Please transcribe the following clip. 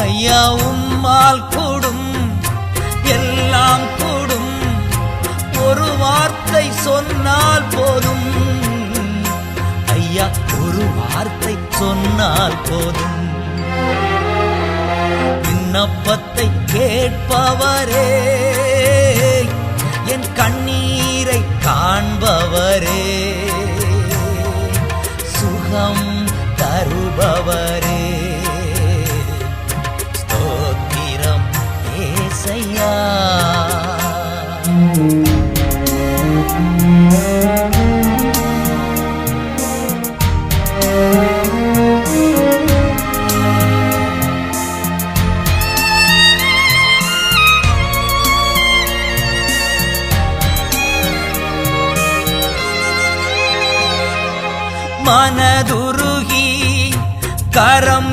ஐயா உம்மால் கூடும். எல்லாம் கூடும். ஒரு வார்த்தை சொன்னால் போதும். ஐயா ஒரு வார்த்தை சொன்னால் போதும். விண்ணப்பத்தை கேட்பவரே என் கண்ணீரை காண்பவரே சுகம் தருபவரே. ஏசையா மனதுருகி கரம்